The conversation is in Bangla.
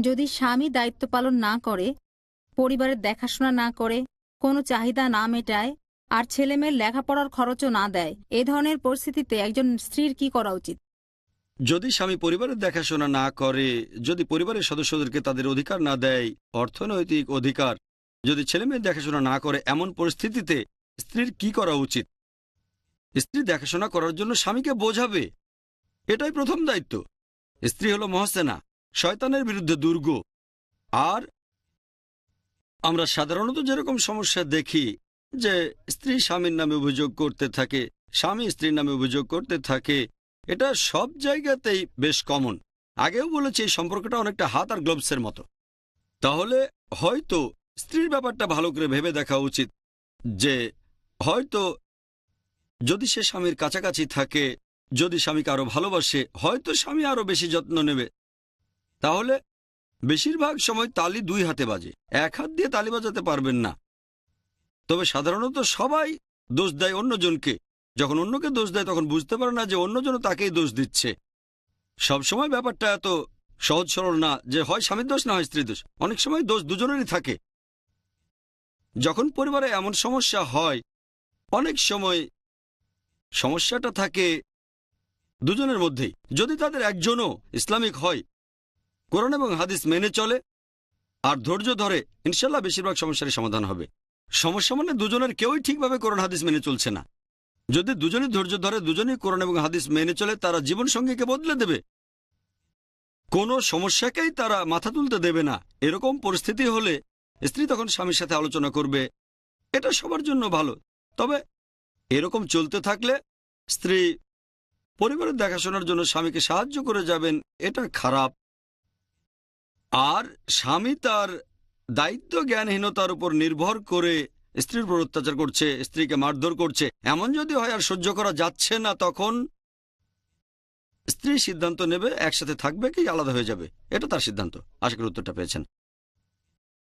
যদি স্বামী দায়িত্ব পালন না করে, পরিবারের দেখাশোনা না করে, কোনো চাহিদা না মেটায়, আর ছেলেমেয়ের লেখাপড়ার খরচও না দেয়, এ ধরনের পরিস্থিতিতে একজন স্ত্রীর কি করা উচিত? যদি স্বামী পরিবারের দেখাশোনা না করে, যদি পরিবারের সদস্যদেরকে তাদের অধিকার না দেয়, অর্থনৈতিক অধিকার, যদি ছেলেমেয়ের দেখাশোনা না করে, এমন পরিস্থিতিতে স্ত্রীর কি করা উচিত? স্ত্রী দেখাশোনা করার জন্য স্বামীকে বোঝাবে। এটাই প্রথম দায়িত্ব। স্ত্রী হলো মহসেনা। শয়তানের বিরুদ্ধে দুর্গ। আর আমরা সাধারণত যেরকম সমস্যা দেখি যে, স্ত্রী স্বামীর নামে অভিযোগ করতে থাকে, স্বামী স্ত্রীর নামে অভিযোগ করতে থাকে, এটা সব জায়গাতেই বেশ কমন। আগেও বলেছি এই সম্পর্কটা অনেকটা হাত আর গ্লোভসের মতো। তাহলে হয়তো স্ত্রীর ব্যাপারটা ভালো করে ভেবে দেখা উচিত যে, হয়তো যদি সে স্বামীর কাছাকাছি থাকে, যদি স্বামীকে আরও ভালোবাসে, হয়তো স্বামী আরও বেশি যত্ন নেবে। তাহলে বেশিরভাগ সময় তালি দুই হাতে বাজে। এক হাত দিয়ে তালি বাজাতে পারবেন না। তবে সাধারণত সবাই দোষ দেয় অন্যজনকে। যখন অন্যকে দোষ দেয়, তখন বুঝতে পারে না যে অন্যজন তাকেই দোষ দিচ্ছে। সবসময় ব্যাপারটা এত সহজ সরল না যে হয় স্বামীর দোষ, না হয় স্ত্রী দোষ। অনেক সময় দোষ দুজনেরই থাকে। যখন পরিবারে এমন সমস্যা হয়, অনেক সময় সমস্যাটা থাকে দুজনের মধ্যেই। যদি তাদের একজনও ইসলামিক হয় কোরআন এবং হাদিস মেনে চলে আর ধৈর্য ধরে ইনশাল্লাহ বেশিরভাগ সমস্যার সমাধান হবে। সমস্যা মানে দুজনের কেউই ঠিকভাবে কোরআন হাদিস মেনে চলছে না। যদি দুজনই ধৈর্য ধরে, দুজনই কোরআন এবং হাদিস মেনে চলে, তারা জীবন সঙ্গীকে বদলে দেবে। কোনো সমস্যাকেই তারা মাথা তুলতে দেবে না। এরকম পরিস্থিতি হলে স্ত্রী তখন স্বামীর সাথে আলোচনা করবে। এটা সবার জন্য ভালো। তবে এরকম চলতে থাকলে স্ত্রী পরিবারের দেখাশোনার জন্য স্বামীকে সাহায্য করে যাবেন, এটা খারাপ। আর স্বামী তার দায়িত্ব জ্ঞানহীনতার উপর নির্ভর করে স্ত্রীর উপর অত্যাচার করছে, স্ত্রীকে মারধর করছে। এমন যদি হয় আর সহ্য করা যাচ্ছে না, তখন স্ত্রী সিদ্ধান্ত নেবে, একসাথে থাকবে কি আলাদা হয়ে যাবে? এটা তার সিদ্ধান্ত। আশা করি উত্তরটা পেয়েছেন।